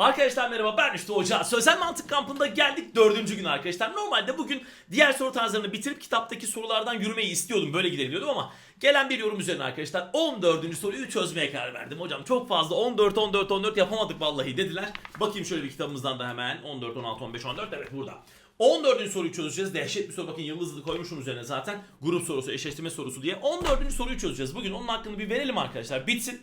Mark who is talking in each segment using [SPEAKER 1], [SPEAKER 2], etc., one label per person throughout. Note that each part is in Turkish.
[SPEAKER 1] Arkadaşlar merhaba ben Rüştü Hoca. Sözel Mantık Kampı'nda geldik dördüncü gün arkadaşlar. Normalde bugün diğer soru tarzlarını bitirip kitaptaki sorulardan yürümeyi istiyordum. Böyle gidelim diyordum ama gelen bir yorum üzerine arkadaşlar 14. soruyu çözmeye karar verdim. Hocam çok fazla 14 14 14 yapamadık vallahi dediler. Bakayım şöyle bir kitabımızdan da hemen 14 16 15 14 evet burada. 14. soruyu çözeceğiz. Dehşet bir soru. Bakın yıldızlı koymuşum üzerine zaten. Grup sorusu, eşleştirme sorusu diye. 14. soruyu çözeceğiz. Bugün onun hakkını bir verelim arkadaşlar. Bitsin.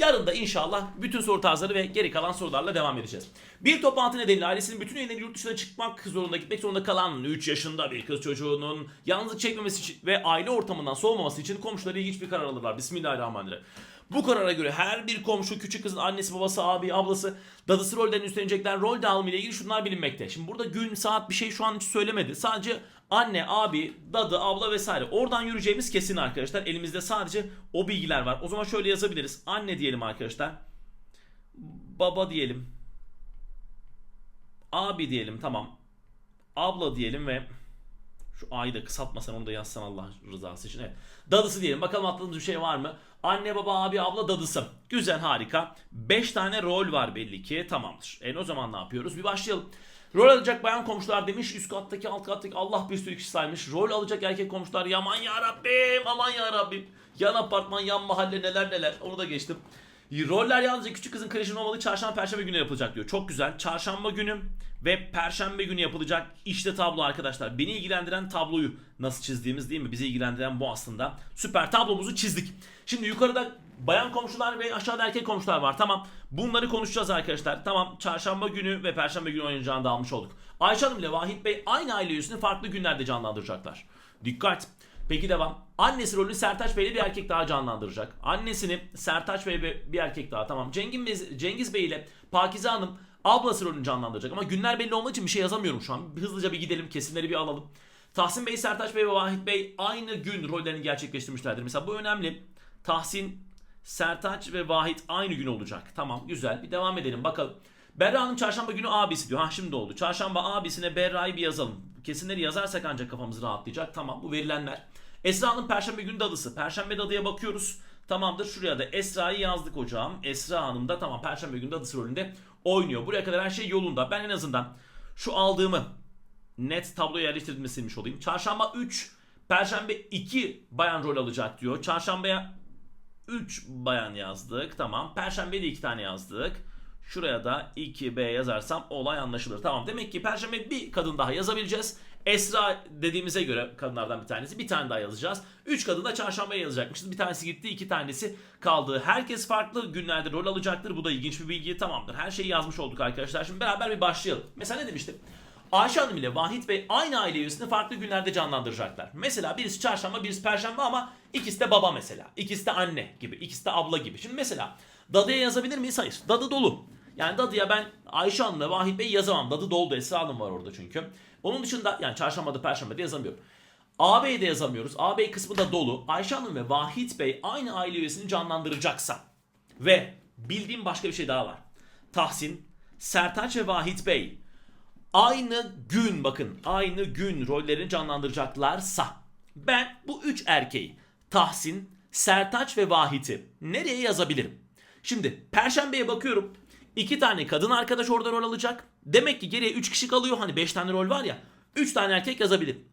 [SPEAKER 1] Yarın da inşallah bütün soru tarzları ve geri kalan sorularla devam edeceğiz. Bir toplantı nedeniyle ailesinin bütün üyeleri yurt dışına çıkmak zorunda gitmek zorunda kalan 3 yaşında bir kız çocuğunun yalnızlık çekmemesi için ve aile ortamından soğumaması için komşuları ilginç bir karar alırlar. Bismillahirrahmanirrahim. Bu karara göre her bir komşu küçük kızın annesi, babası, abi, ablası, dadısı rollerini üstlenecekler. Rol dağılımı ile ilgili şunlar bilinmekte. Şimdi burada gün, saat bir şey şu an hiç söylemedi. Sadece anne, abi, dadı, abla vesaire. Oradan yürüyeceğimiz kesin arkadaşlar. Elimizde sadece o bilgiler var. O zaman şöyle yazabiliriz. Anne diyelim arkadaşlar. Baba diyelim. Abi diyelim tamam. Abla diyelim ve şu A'yı da kısaltmasan onu da yazsan Allah rızası için. Evet. Dadısı diyelim. Bakalım atladığınız bir şey var mı? Anne, baba, abi, abla, dadısı. Güzel, harika. 5 tane rol var belli ki. Tamamdır. E o zaman ne yapıyoruz? Bir başlayalım. Rol alacak bayan komşular demiş. Üst kattaki, alt kattaki Allah bir sürü kişi saymış. Rol alacak erkek komşular. Yaman ya Rabbim, aman ya Rabbim. Yan apartman, yan mahalle neler neler. Onu da geçtim. Roller yalnızca küçük kızın kreşinin olmadığı çarşamba perşembe günü yapılacak diyor. Çok güzel. Çarşamba günü ve perşembe günü yapılacak. İşte tablo arkadaşlar. Beni ilgilendiren tabloyu nasıl çizdiğimiz değil mi? Bizi ilgilendiren bu aslında. Süper tablomuzu çizdik. Şimdi yukarıda bayan komşular ve aşağıda erkek komşular var. Tamam. Bunları konuşacağız arkadaşlar. Tamam. Çarşamba günü ve perşembe günü oynayacağını da almış olduk. Ayşe Hanım ile Vahit Bey aynı aile üyesini farklı günlerde canlandıracaklar. Dikkat. Peki devam. Annesi rolünü Sertaç Bey ile bir erkek daha canlandıracak. Annesini Sertaç Bey bir erkek daha tamam. Cengiz, Cengiz Bey ile Pakize Hanım ablası rolünü canlandıracak. Ama günler belli olmadığı için bir şey yazamıyorum şu an. Hızlıca bir gidelim kesimleri bir alalım. Tahsin Bey, Sertaç Bey ve Vahit Bey aynı gün rollerini gerçekleştirmişlerdir. Mesela bu önemli. Tahsin, Sertaç ve Vahit aynı gün olacak. Tamam güzel bir devam edelim bakalım. Berra Hanım çarşamba günü abisi diyor. Ha şimdi oldu. Çarşamba abisine Berra'yı bir yazalım. Kesinleri yazarsak ancak kafamız rahatlayacak. Tamam bu verilenler. Esra Hanım perşembe günü dadısı. Perşembe dadıya bakıyoruz. Tamamdır şuraya da Esra'yı yazdık hocam. Esra Hanım da tamam perşembe günü dadısı rolünde oynuyor. Buraya kadar her şey yolunda. Ben en azından şu aldığımı net tabloya yerleştirdiğimi silmiş olayım. Çarşamba 3, Perşembe 2 bayan rol alacak diyor. Çarşambaya 3 bayan yazdık. Tamam. Perşembe de 2 tane yazdık. Şuraya da 2B yazarsam olay anlaşılır. Tamam. Demek ki Perşembe bir kadın daha yazabileceğiz. Esra dediğimize göre kadınlardan bir tanesi. Bir tane daha yazacağız. 3 kadın da çarşambaya yazacakmışız. Bir tanesi gitti, iki tanesi kaldı. Herkes farklı günlerde rol alacaktır. Bu da ilginç bir bilgi. Tamamdır. Her şeyi yazmış olduk arkadaşlar. Şimdi beraber bir başlayalım. Mesela ne demiştim? Ayşe Hanım ile Vahit Bey aynı aile üyesini farklı günlerde canlandıracaklar. Mesela birisi çarşamba, birisi perşembe ama ikisi de baba mesela. İkisi de anne gibi, ikisi de abla gibi. Şimdi mesela dadıya yazabilir miyiz? Hayır. Dadı dolu. Yani dadıya ben Ayşe Hanım ve Vahit Bey yazamam. Dadı doldu. Esra Hanım var orada çünkü. Onun dışında yani çarşambada, perşembede yazamıyorum. Ağabey'i de yazamıyoruz. Ağabey kısmı da dolu. Ayşe Hanım ve Vahit Bey aynı aile üyesini canlandıracaksa ve bildiğim başka bir şey daha var. Tahsin, Sertaç ve Vahit Bey aynı gün bakın aynı gün rollerini canlandıracaklarsa ben bu üç erkeği Tahsin, Sertaç ve Vahit'i nereye yazabilirim? Şimdi Perşembe'ye bakıyorum. İki tane kadın arkadaş orada rol alacak. Demek ki geriye üç kişi kalıyor. Hani beş tane rol var ya. Üç tane erkek yazabilirim.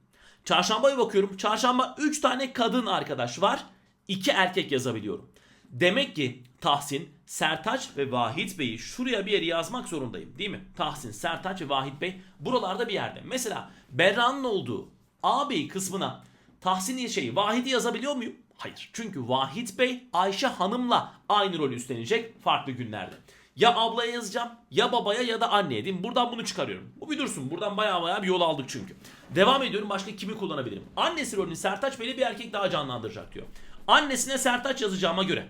[SPEAKER 1] Çarşambaya bakıyorum. Çarşamba üç tane kadın arkadaş var. iki erkek yazabiliyorum. Demek ki Tahsin, Sertaç ve Vahit Bey'i şuraya bir yere yazmak zorundayım değil mi? Tahsin, Sertaç ve Vahit Bey buralarda bir yerde. Mesela Berra'nın olduğu ağabey kısmına Tahsin'i şey Vahit'i yazabiliyor muyum? Hayır. Çünkü Vahit Bey Ayşe Hanım'la aynı rolü üstlenecek farklı günlerde. Ya ablaya yazacağım ya babaya ya da anneye değil mi? Buradan bunu çıkarıyorum. Bu bir dursun. Buradan baya baya bir yol aldık çünkü. Devam ediyorum. Başka kimi kullanabilirim? Annesi rolünü Sertaç Bey'le bir erkek daha canlandıracak diyor. Annesine Sertaç yazacağıma göre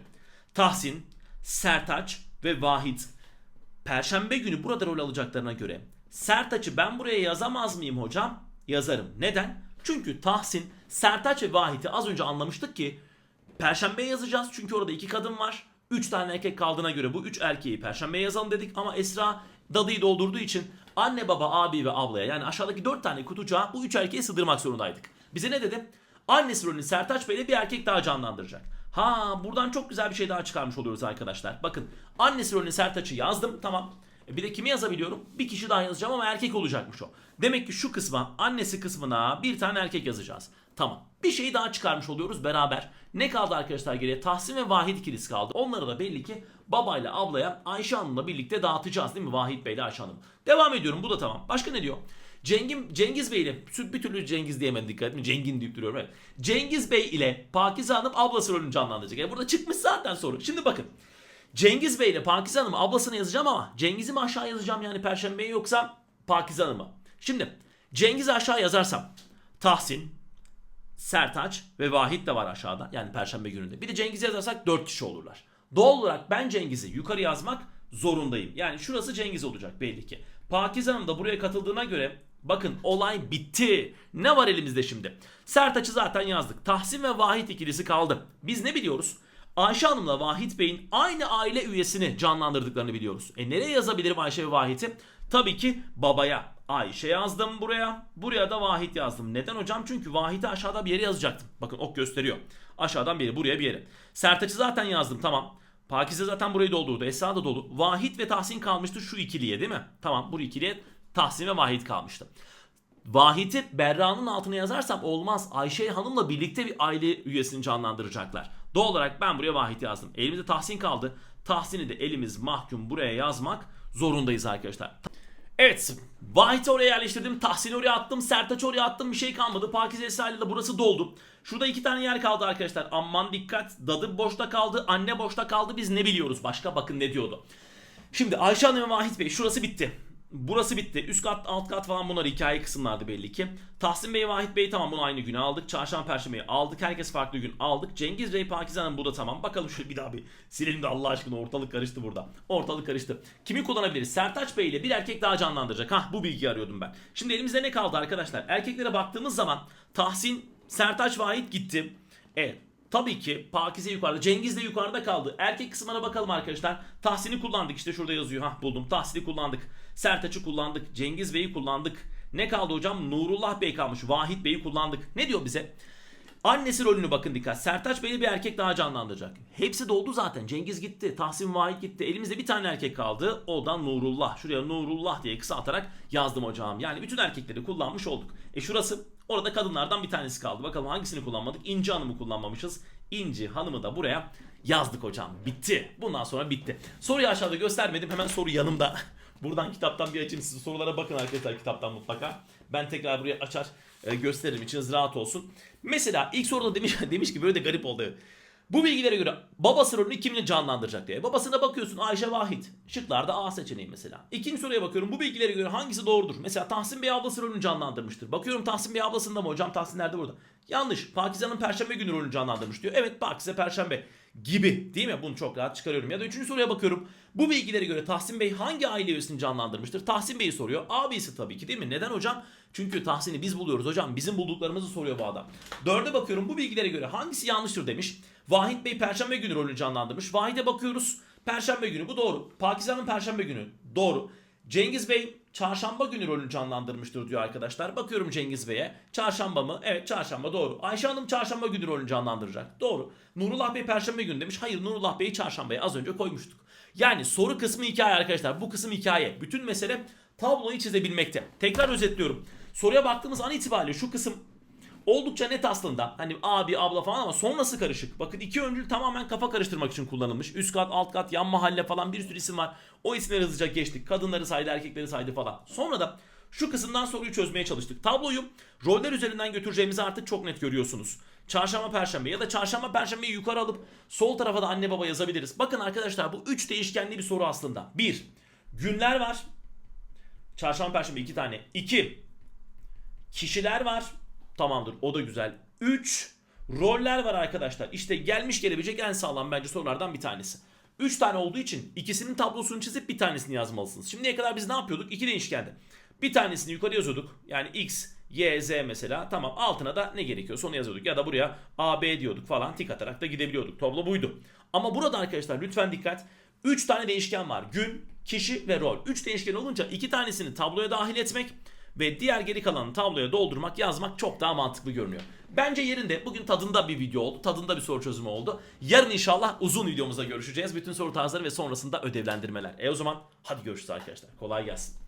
[SPEAKER 1] Tahsin, Sertaç ve Vahit Perşembe günü burada rol alacaklarına göre Sertaç'ı ben buraya yazamaz mıyım hocam? Yazarım. Neden? Çünkü Tahsin, Sertaç ve Vahit'i az önce anlamıştık ki Perşembeye yazacağız çünkü orada iki kadın var. Üç tane erkek kaldığına göre bu üç erkeği Perşembeye yazalım dedik ama Esra dadıyı doldurduğu için anne baba abi ve ablaya yani aşağıdaki dört tane kutucuğa bu üç erkeği sığdırmak zorundaydık. Bize ne dedi? Annesi rolünü Sertaç Bey'le bir erkek daha canlandıracak. Ha buradan çok güzel bir şey daha çıkarmış oluyoruz arkadaşlar. Bakın annesi rolünü Sertaç'ı yazdım tamam. E bir de kimi yazabiliyorum? Bir kişi daha yazacağım ama erkek olacakmış o. Demek ki şu kısma annesi kısmına bir tane erkek yazacağız. Tamam. Bir şeyi daha çıkarmış oluyoruz beraber. Ne kaldı arkadaşlar geriye? Tahsin ve Vahit ikilisi kaldı. Onları da belli ki babayla ablaya Ayşe Hanım'la birlikte dağıtacağız değil mi? Vahit Bey ile Ayşe Hanım. Devam ediyorum bu da tamam. Başka ne diyor? Cengim, Cengiz Bey ile bir türlü Cengiz diyemedim dikkat etme Cengin deyip duruyorum evet. Cengiz Bey ile Pakize Hanım ablası rolünü canlandıracak. Yani burada çıkmış zaten soru. Şimdi bakın. Cengiz Bey ile Pakize Hanım ablasını yazacağım ama Cengiz'i mi aşağı yazacağım yani Perşembe'yi yoksa Pakize Hanım'ı. Şimdi Cengiz'i aşağı yazarsam Tahsin, Sertaç ve Vahit de var aşağıda. Yani Perşembe gününde. Bir de Cengiz'i yazarsak 4 kişi olurlar. Doğal olarak ben Cengiz'i yukarı yazmak zorundayım. Yani şurası Cengiz olacak belli ki. Pakize Hanım da buraya katıldığına göre bakın olay bitti. Ne var elimizde şimdi? Sertaç'ı zaten yazdık. Tahsin ve Vahit ikilisi kaldı. Biz ne biliyoruz? Ayşe Hanım'la Vahit Bey'in aynı aile üyesini canlandırdıklarını biliyoruz. E nereye yazabilirim Ayşe ve Vahit'i? Tabii ki babaya. Ayşe yazdım buraya. Buraya da Vahit yazdım. Neden hocam? Çünkü Vahit'i aşağıda bir yere yazacaktım. Bakın ok gösteriyor. Aşağıdan biri buraya bir yere. Sertaç'ı zaten yazdım tamam. Pakize zaten burayı doldurdu. Esra da dolu. Vahit ve Tahsin kalmıştı şu ikiliye değil mi? Tamam bu ikiliye Tahsin ve Vahit kalmıştı. Vahit'i Berra'nın altına yazarsam olmaz. Ayşe Hanım'la birlikte bir aile üyesini canlandıracaklar. Doğal olarak ben buraya Vahit yazdım. Elimizde Tahsin kaldı. Tahsin'i de elimiz mahkum buraya yazmak zorundayız arkadaşlar. Evet. Vahit'i oraya yerleştirdim. Tahsin'i oraya attım. Sertaç'ı oraya attım. Bir şey kalmadı. Pakize Esra'yla da burası doldu. Şurada iki tane yer kaldı arkadaşlar. Aman dikkat. Dadı boşta kaldı. Anne boşta kaldı. Biz ne biliyoruz başka? Bakın ne diyordu. Şimdi Ayşe Hanım ve Vahit Bey şurası bitti. Burası bitti. Üst kat, alt kat falan bunlar hikaye kısımlardı belli ki. Tahsin Bey, Vahit Bey tamam bunu aynı güne aldık. Çarşamba, Perşembe'yi aldık. Herkes farklı gün aldık. Cengiz Bey, Pakize Hanım bu da tamam. Bakalım şöyle bir daha bir silelim de Allah aşkına ortalık karıştı burada. Ortalık karıştı. Kimi kullanabiliriz? Sertaç Bey ile bir erkek daha canlandıracak. Hah bu bilgiyi arıyordum ben. Şimdi elimizde ne kaldı arkadaşlar? Erkeklere baktığımız zaman Tahsin, Sertaç, Vahit gitti. Evet. Tabii ki Pakize yukarıda. Cengiz de yukarıda kaldı. Erkek kısmına bakalım arkadaşlar. Tahsin'i kullandık. işte şurada yazıyor. Hah buldum. Tahsin'i kullandık. Sertaç'ı kullandık. Cengiz Bey'i kullandık. Ne kaldı hocam? Nurullah Bey kalmış. Vahit Bey'i kullandık. Ne diyor bize? Annesi rolünü bakın dikkat. Sertaç Bey'i bir erkek daha canlandıracak. Hepsi doldu zaten. Cengiz gitti. Tahsin Vahit gitti. Elimizde bir tane erkek kaldı. O da Nurullah. Şuraya Nurullah diye kısaltarak yazdım hocam. Yani bütün erkekleri kullanmış olduk. E şurası orada kadınlardan bir tanesi kaldı. Bakalım hangisini kullanmadık? İnci Hanım'ı kullanmamışız. İnci Hanım'ı da buraya yazdık hocam. Bitti. Bundan sonra bitti. Soruyu aşağıda göstermedim. Hemen soru yanımda. Buradan kitaptan bir açayım. Siz sorulara bakın arkadaşlar kitaptan mutlaka. Ben tekrar buraya açar e, gösteririm. İçiniz rahat olsun. Mesela ilk soruda demiş, demiş ki böyle de garip oldu. Bu bilgilere göre babası rolünü kimle canlandıracak diye. Babasına bakıyorsun Ayşe Vahit. Şıklarda A seçeneği mesela. İkinci soruya bakıyorum. Bu bilgilere göre hangisi doğrudur? Mesela Tahsin Bey ablası rolünü canlandırmıştır. Bakıyorum Tahsin Bey ablasında mı? Hocam Tahsin nerede burada? Yanlış. Pakize'nin Perşembe günü rolünü canlandırmış diyor. Evet Pakize Perşembe gibi değil mi? Bunu çok rahat çıkarıyorum. Ya da üçüncü soruya bakıyorum. Bu bilgilere göre Tahsin Bey hangi aile üyesini canlandırmıştır? Tahsin Bey'i soruyor. Abisi tabii ki değil mi? Neden hocam? Çünkü Tahsin'i biz buluyoruz hocam. Bizim bulduklarımızı soruyor bu adam. Dörde bakıyorum. Bu bilgilere göre hangisi yanlıştır demiş. Vahit Bey Perşembe günü rolünü canlandırmış. Vahit'e bakıyoruz. Perşembe günü bu doğru. Pakize'nin Perşembe günü doğru. Cengiz Bey çarşamba günü rolünü canlandırmıştır diyor arkadaşlar. Bakıyorum Cengiz Bey'e. Çarşamba mı? Evet çarşamba doğru. Ayşe Hanım çarşamba günü rolünü canlandıracak. Doğru. Nurullah Bey perşembe günü demiş. Hayır Nurullah Bey'i çarşambaya az önce koymuştuk. Yani soru kısmı hikaye arkadaşlar. Bu kısım hikaye. Bütün mesele tabloyu çizebilmekte. Tekrar özetliyorum. Soruya baktığımız an itibariyle şu kısım oldukça net aslında. Hani abi abla falan ama sonrası karışık. Bakın iki öncül tamamen kafa karıştırmak için kullanılmış. Üst kat, alt kat, yan mahalle falan bir sürü isim var. O isimleri hızlıca geçtik. Kadınları saydı, erkekleri saydı falan. Sonra da şu kısımdan soruyu çözmeye çalıştık. Tabloyu roller üzerinden götüreceğimizi artık çok net görüyorsunuz. Çarşamba, perşembe ya da çarşamba, perşembeyi yukarı alıp sol tarafa da anne baba yazabiliriz. Bakın arkadaşlar bu üç değişkenli bir soru aslında. Bir, günler var. Çarşamba, perşembe iki tane. İki, kişiler var. Tamamdır o da güzel. 3 roller var arkadaşlar. İşte gelmiş gelebilecek en sağlam bence sorulardan bir tanesi. 3 tane olduğu için ikisinin tablosunu çizip bir tanesini yazmalısınız. Şimdiye kadar biz ne yapıyorduk? İki değişkende. Bir tanesini yukarı yazıyorduk. Yani x, y, z mesela. Tamam altına da ne gerekiyorsa onu yazıyorduk. Ya da buraya a, b diyorduk falan. Tik atarak da gidebiliyorduk. Tablo buydu. Ama burada arkadaşlar lütfen dikkat. 3 tane değişken var. Gün, kişi ve rol. 3 değişken olunca iki tanesini tabloya dahil etmek ve diğer geri kalanını tabloya doldurmak, yazmak çok daha mantıklı görünüyor. Bence yerinde. Bugün tadında bir video oldu. Tadında bir soru çözümü oldu. Yarın inşallah uzun videomuzda görüşeceğiz. Bütün soru tarzları ve sonrasında ödevlendirmeler. E o zaman hadi görüşürüz arkadaşlar. Kolay gelsin.